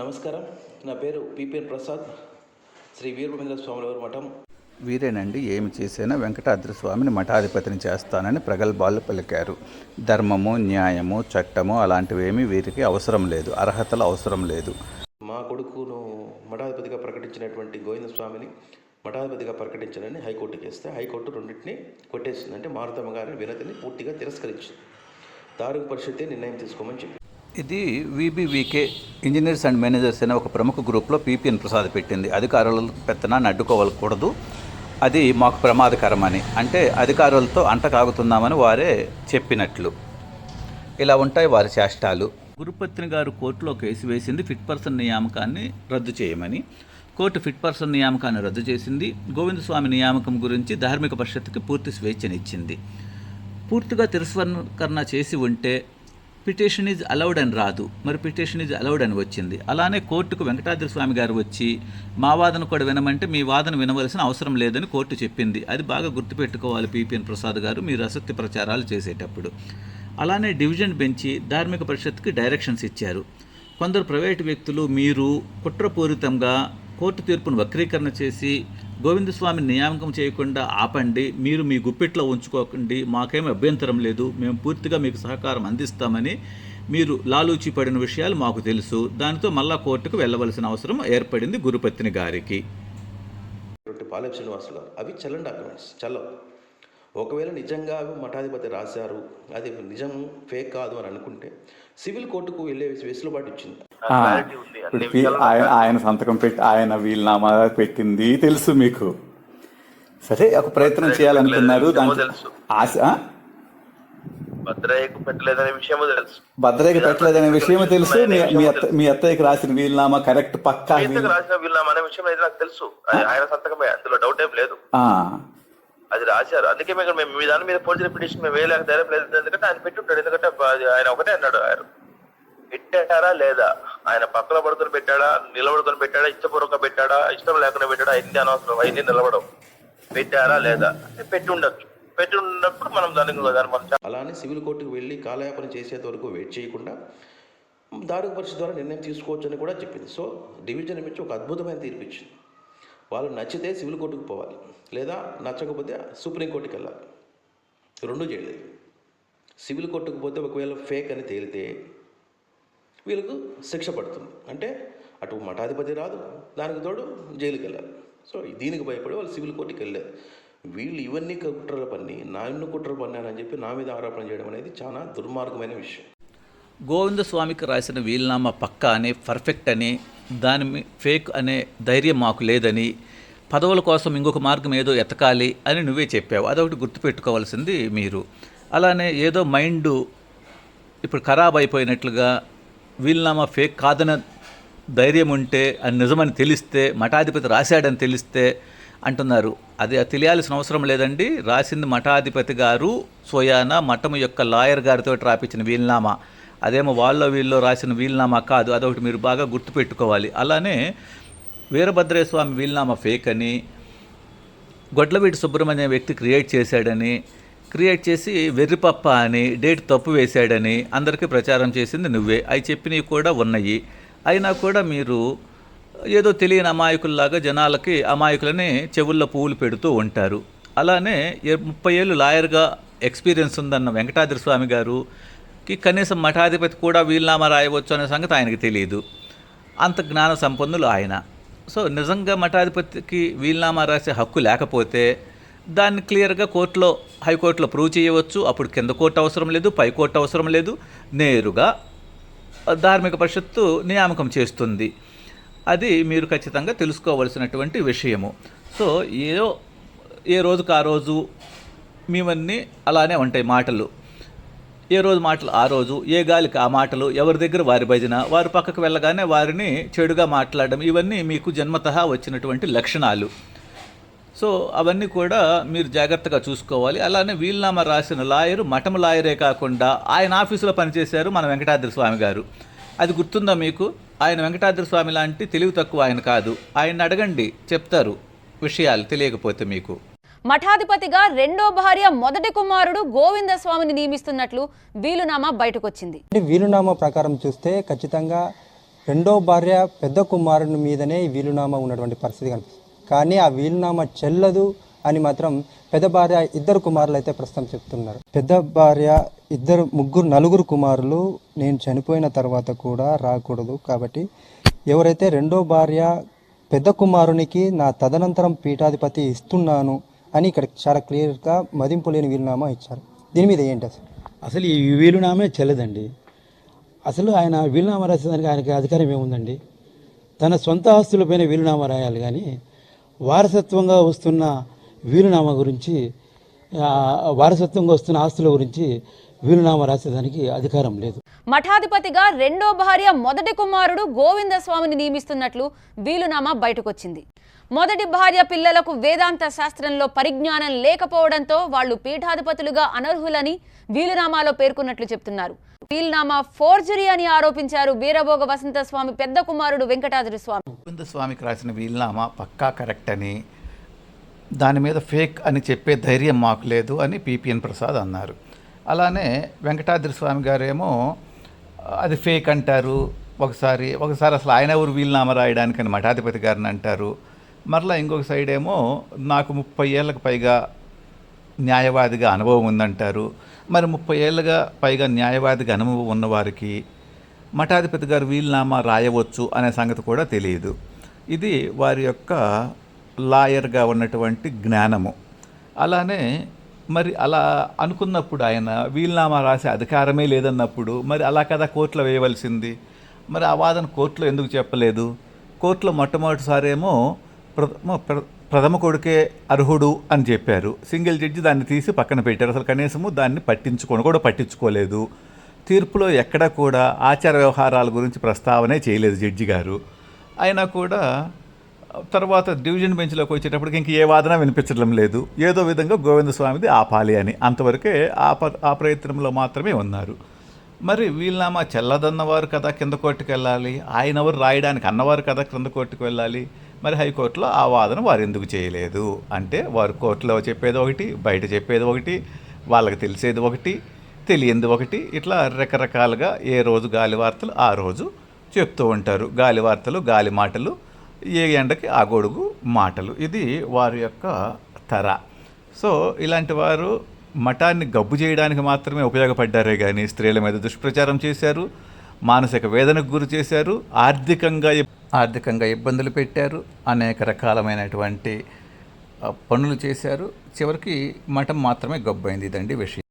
నమస్కారం. నా పేరు పిపిఎన్ ప్రసాద్. శ్రీ వీరభద్ర స్వామివారి మఠం. వీరేనండి ఏమి చేసినా? వెంకటాద్రి స్వామిని మఠాధిపతిని చేస్తానని ప్రగల్భాలు పలికారు. ధర్మము న్యాయము చట్టము అలాంటివేమీ వీరికి అవసరం లేదు. అర్హతలు అవసరం లేదు. మా కొడుకును మఠాధిపతిగా ప్రకటించినటువంటి గోవింద స్వామిని మఠాధిపతిగా ప్రకటించాలని హైకోర్టుకి వేస్తే హైకోర్టు రెండింటిని కొట్టేసింది అంటే మారుతమ్మ గారి వినతిని పూర్తిగా తిరస్కరించింది. దారుణ పరిషత్తే నిర్ణయం తీసుకోమని చెప్పి ఇది వీబీవీకే ఇంజనీర్స్ అండ్ మేనేజర్స్ అనే ఒక ప్రముఖ గ్రూప్లో పీపీఎన్ ప్రసాద్ పెట్టింది. అధికారుల పెత్తనాన్ని అడ్డుకోవాలకూడదు అది మాకు ప్రమాదకరమని. అంటే అధికారులతో అంట కాగుతున్నామని వారే చెప్పినట్లు. ఇలా ఉంటాయి వారి చేష్టాలు. గురుపత్ని గారు కోర్టులో కేసు వేసింది ఫిట్ పర్సన్ నియామకాన్ని రద్దు చేయమని. కోర్టు ఫిట్ పర్సన్ నియామకాన్ని రద్దు చేసింది. గోవిందస్వామి నియామకం గురించి ధార్మిక పరిషత్తుకి పూర్తి స్వేచ్ఛనిచ్చింది. పూర్తిగా తిరస్కరణ చేసి ఉంటే పిటిషన్ ఈజ్ అలౌడ్ అని రాదు. మరి పిటిషన్ ఈజ్ అలౌడ్ అని వచ్చింది. అలానే కోర్టుకు వెంకటాద్రి స్వామి గారు వచ్చి మా వాదన కూడా వినమంటే మీ వాదన వినవలసిన అవసరం లేదని కోర్టు చెప్పింది. అది బాగా గుర్తుపెట్టుకోవాలి పిపిఎన్ ప్రసాద్ గారు మీరు అసత్య ప్రచారాలు చేసేటప్పుడు. అలానే డివిజన్ బెంచి ధార్మిక పరిషత్కి డైరెక్షన్స్ ఇచ్చారు. కొందరు ప్రైవేటు వ్యక్తులు మీరు కుట్రపూరితంగా కోర్టు తీర్పును వక్రీకరణ చేసి గోవిందస్వామి నియామకం చేయకుండా ఆపండి మీరు మీ గుప్పిట్లో ఉంచుకోకండి మాకేం అభ్యంతరం లేదు మేము పూర్తిగా మీకు సహకారం అందిస్తామని మీరు లాలూచి పడిన విషయాలు మాకు తెలుసు. దానితో మళ్ళా కోర్టుకు వెళ్ళవలసిన అవసరం ఏర్పడింది గురుపత్ని గారికి. పాలెం శ్రీనివాసులు గారు అవి చల్లని డాక్యుమెంట్స్ చల్లవు ఒకవేళ నిజంగా మఠాధిపతి రాశారు అది నిజం ఫేక్ కాదు అని అనుకుంటే సివిల్ కోర్టుకు వెళ్ళే వెసులుబాటు ఇచ్చింది. ఆయన సంతకం పెట్టి ఆయన వీలునామా పెట్టింది తెలుసు మీకు. సరే ఒక ప్రయత్నం చేయాలనుకున్నారు దాంట్లో తెలుసు. ఆశ? భద్రయ్యకు పెట్టలేదనే విషయము తెలుసు. భద్రయ్యకి పెట్టలేదనే విషయం తెలుసు మీ- మీ అత్త మీ అత్తయ్యకి రాసిన వీలునామా కరెక్ట్ పక్కా రాసిన వీళ్ళం అనే విషయం అయితే నాకు తెలుసు. ఆయన సంతకమే అందులో డౌట్ ఏం లేదు. ఆ, అది రాశారు. అందుకే మేము మేము మీ దాని మీద పోలీసు పిటిషన్ మేము వేయలేక ధైర్యం లేదు. ఎందుకంటే ఆయన పెట్టి ఉంటాడు ఎందుకంటే అది ఆయన ఒకటే అన్నాడు ఆయన. పెట్టారా లేదా? ఆయన పక్కన పడుకొని పెట్టాడా? నిలబడుకొని పెట్టాడా? ఇష్టపూర్వకంగా పెట్టాడా? ఇష్టం లేకుండా పెట్టాడా? అయింది అనవసరం. అయింది నిలబడం పెట్టారా లేదా? పెట్టి ఉండొచ్చు పెట్టి ఉన్నప్పుడు మనం దానికి దాన్ని మనం అలానే సివిల్ కోర్టుకు వెళ్ళి కాలయాపన చేసేంత వరకు వెయిట్ చేయకుండా దారుణ పరిస్థితి ద్వారా నిర్ణయం తీసుకోవచ్చు అని కూడా చెప్పింది. సో డివిజన్ ఇచ్చి ఒక అద్భుతమైన తీర్పు ఇచ్చింది. వాళ్ళు నచ్చితే సివిల్ కోర్టుకు పోవాలి. లేదా నచ్చకపోతే సుప్రీంకోర్టుకి వెళ్ళాలి. రెండు చేయలేదు. సివిల్ కోర్టుకు పోతే ఒకవేళ ఫేక్ అని తేలితే వీళ్ళకు శిక్ష పడుతుంది. అంటే అటు మఠాధిపతి రాదు దానికి తోడు జైలుకి వెళ్ళాలి. సో దీనికి భయపడి వాళ్ళు సివిల్ కోర్టుకి వెళ్ళారు. వీళ్ళు ఇవన్నీ కుట్రలు పన్ని నా ఇన్ని కుట్రలు పన్నానని చెప్పి నా మీద ఆరోపణ చేయడం అనేది చాలా దుర్మార్గమైన విషయం. గోవిందస్వామికి రాసిన వీలునామా పక్కా అని పర్ఫెక్ట్ అని దాని మీ- ఫేక్ అనే ధైర్యం మాకు లేదని పదవుల కోసం ఇంకొక మార్గం ఏదో ఎతకాలి అని నువ్వే చెప్పావు. అదొకటి గుర్తుపెట్టుకోవాల్సింది మీరు. అలానే ఏదో మైండ్ ఇప్పుడు ఖరాబ్ అయిపోయినట్లుగా వీళ్ళనామా ఫేక్ కాదన ధైర్యం ఉంటే అది నిజమని తెలిస్తే మఠాధిపతి రాశాడని తెలిస్తే అంటున్నారు. అది తెలియాల్సిన అవసరం లేదండి. రాసింది మఠాధిపతి గారు స్వయాన మఠం యొక్క లాయర్ గారితో రాపించిన వీల్నామా. అదేమో వాళ్ళ వీళ్ళో రాసిన వీలునామా కాదు అదొకటి మీరు బాగా గుర్తుపెట్టుకోవాలి. అలానే వీరభద్రేస్వామి వీలునామా ఫేక్ అని గొడ్లవీటి సుబ్రహ్మణ్యం వ్యక్తి క్రియేట్ చేశాడని క్రియేట్ చేసి వెర్రిపప్ప అని డేట్ తప్పు వేశాడని అందరికీ ప్రచారం చేసింది నువ్వే. అవి చెప్పినవి కూడా ఉన్నాయి. అయినా కూడా మీరు ఏదో తెలియని అమాయకుల్లాగా జనాలకి అమాయకులని చెవుల్లో పువ్వులు పెడుతూ ఉంటారు. అలానే ముప్పై ఏళ్ళు లాయర్గా ఎక్స్పీరియన్స్ ఉందన్న వెంకటాద్రి స్వామి గారు కి కనీసం మఠాధిపతి కూడా వీలునామా రాయవచ్చు అనే సంగతి ఆయనకి తెలియదు. అంత జ్ఞాన సంపన్నులు ఆయన. సో నిజంగా మఠాధిపతికి వీలునామా రాసే హక్కు లేకపోతే దాన్ని క్లియర్గా కోర్టులో హైకోర్టులో ప్రూవ్ చేయవచ్చు. అప్పుడు కింద కోర్టు అవసరం లేదు పై కోర్టు అవసరం లేదు. నేరుగా ధార్మిక పరిషత్తు నియామకం చేస్తుంది. అది మీరు ఖచ్చితంగా తెలుసుకోవలసినటువంటి విషయము. సో ఏదో ఏ రోజుకు ఆ రోజు మేమన్నీ అలానే ఉంటాయి మాటలు. ఏ రోజు మాటలు ఆ రోజు ఏ గాలికి ఆ మాటలు ఎవరి దగ్గర వారి భజన వారు పక్కకు వెళ్ళగానే వారిని చెడుగా మాట్లాడడం ఇవన్నీ మీకు జన్మతః వచ్చినటువంటి లక్షణాలు. సో అవన్నీ కూడా మీరు జాగ్రత్తగా చూసుకోవాలి. అలానే వీలునామా రాసిన లాయరు మఠం లాయరే కాకుండా ఆయన ఆఫీసులో పనిచేశారు మన వెంకటాద్రి స్వామి గారు. అది గుర్తుందా మీకు? ఆయన వెంకటాద్రి స్వామి లాంటి తెలివి తక్కువ ఆయన కాదు. ఆయన అడగండి చెప్తారు విషయాలు తెలియకపోతే మీకు. మఠాధిపతిగా రెండో భార్య మొదటి కుమారుడు గోవిందస్వామిని నియమిస్తున్నట్లు వీలునామా బయటకొచ్చింది. అంటే వీలునామా ప్రకారం చూస్తే ఖచ్చితంగా రెండో భార్య పెద్ద కుమారుని మీదనే ఈ వీలునామా ఉన్నటువంటి పరిస్థితి కనిపిస్తుంది. కానీ ఆ వీలునామా చెల్లదు అని మాత్రం పెద్ద భార్య ఇద్దరు కుమారులు అయితే ప్రస్తుతం చెప్తున్నారు. పెద్ద భార్య ఇద్దరు ముగ్గురు నలుగురు కుమారులు నేను చనిపోయిన తర్వాత కూడా రాకూడదు. కాబట్టి ఎవరైతే రెండో భార్య పెద్ద కుమారునికి నా తదనంతరం పీఠాధిపతి ఇస్తున్నాను అని ఇక్కడ చాలా క్లియర్గా మదింపు లేని వీలునామా ఇచ్చారు. దీని మీద ఏంటి అసలు? అసలు ఈ వీలునామే చెల్లదండి. అసలు ఆయన వీలునామా రాసేదానికి ఆయనకి అధికారం ఏముందండి? తన సొంత ఆస్తులపైన వీలునామా రాయాలి కానీ వారసత్వంగా వస్తున్న వీలునామా గురించి ఆ, వారసత్వంగా వస్తున్న ఆస్తుల గురించి వీలునామా రాసేదానికి అధికారం లేదు. మఠాధిపతిగా రెండో భార్య మొదటి కుమారుడు గోవింద స్వామిని నియమిస్తున్నట్లు వీలునామా బయటకొచ్చింది. మొదటి భార్య పిల్లలకు వేదాంత శాస్త్రంలో పరిజ్ఞానం లేకపోవడంతో వాళ్ళు పీఠాధిపతులుగా అనర్హులని వీలునామాలో పేర్కొన్నట్లు చెప్తున్నారు. వీలునామా ఫోర్జరీ అని ఆరోపించారు వీరభోగ వసంత స్వామి పెద్ద కుమారుడు వెంకటాద్రి స్వామి. స్వామికి రాసిన వీలునామా పక్కా కరెక్ట్ అని దాని మీద ఫేక్ అని చెప్పే ధైర్యం మాకు లేదు అని పిపిఎన్ ప్రసాద్ అన్నారు. అలానే వెంకటాద్రి స్వామి గారేమో అది ఫేక్ అంటారు ఒకసారి ఒకసారి అసలు ఆయన ఎవరు వీలునామా రాయడానికని మఠాధిపతి గారిని అంటారు మరలా ఇంకొక సైడ్ ఏమో నాకు ముప్పై ఏళ్ళకు పైగా న్యాయవాదిగా అనుభవం ఉందంటారు. మరి ముప్పై ఏళ్ళగా పైగా న్యాయవాదిగా అనుభవం ఉన్నవారికి మఠాధిపతి గారు వీలునామా రాయవచ్చు అనే సంగతి కూడా తెలియదు. ఇది వారి యొక్క లాయర్గా ఉన్నటువంటి జ్ఞానము. అలానే మరి అలా అనుకున్నప్పుడు ఆయన వీలునామా రాసే అధికారమే లేదన్నప్పుడు మరి అలా కదా కోర్టులో వేయవలసింది? మరి ఆ వాదన కోర్టులో ఎందుకు చెప్పలేదు? కోర్టులో మొట్టమొదటిసారేమో ప్రథమ ప్ర- ప్రథమ కొడుకే అర్హుడు అని చెప్పారు. సింగిల్ జడ్జి దాన్ని తీసి పక్కన పెట్టారు. అసలు కనీసము దాన్ని పట్టించుకొని కూడా పట్టించుకోలేదు. తీర్పులో ఎక్కడా కూడా ఆచార వ్యవహారాల గురించి ప్రస్తావనే చేయలేదు జడ్జి గారు. అయినా కూడా తర్వాత డివిజన్ బెంచ్లోకి వచ్చేటప్పటికి ఇంక ఏ వాదన వినిపించడం లేదు. ఏదో విధంగా గోవింద స్వామిది ఆపాలి అని అంతవరకే ఆ ప ఆ ప్రయత్నంలో మాత్రమే ఉన్నారు. మరి వీళ్ళనామా చెల్లదన్నవారు కదా కింద కోర్టుకు వెళ్ళాలి ఆయన ఎవరు రాయడానికి అన్నవారు కదా కింద కోర్టుకు వెళ్ళాలి? మరి హైకోర్టులో ఆ వాదన వారు ఎందుకు చేయలేదు? అంటే వారు కోర్టులో చెప్పేది ఒకటి బయట చెప్పేది ఒకటి వాళ్ళకి తెలిసేది ఒకటి తెలియంది ఒకటి ఇట్లా రకరకాలుగా ఏ రోజు గాలి వార్తలు ఆ రోజు చెప్తూ ఉంటారు. గాలి వార్తలు గాలి మాటలు ఏ ఎండకి ఆ గొడుగు మాటలు. ఇది వారి యొక్క తర. సో ఇలాంటి వారు మఠాన్ని గబ్బు చేయడానికి మాత్రమే ఉపయోగపడ్డారే కానీ స్త్రీల మీద దుష్ప్రచారం చేశారు మానసిక వేదనకు గురి చేశారు ఆర్థికంగా ఆర్థికంగా ఇబ్బందులు పెట్టారు అనేక రకాలమైనటువంటి పనులు చేశారు. చివరికి మఠం మాత్రమే గొప్పైంది ఇదండి విషయం.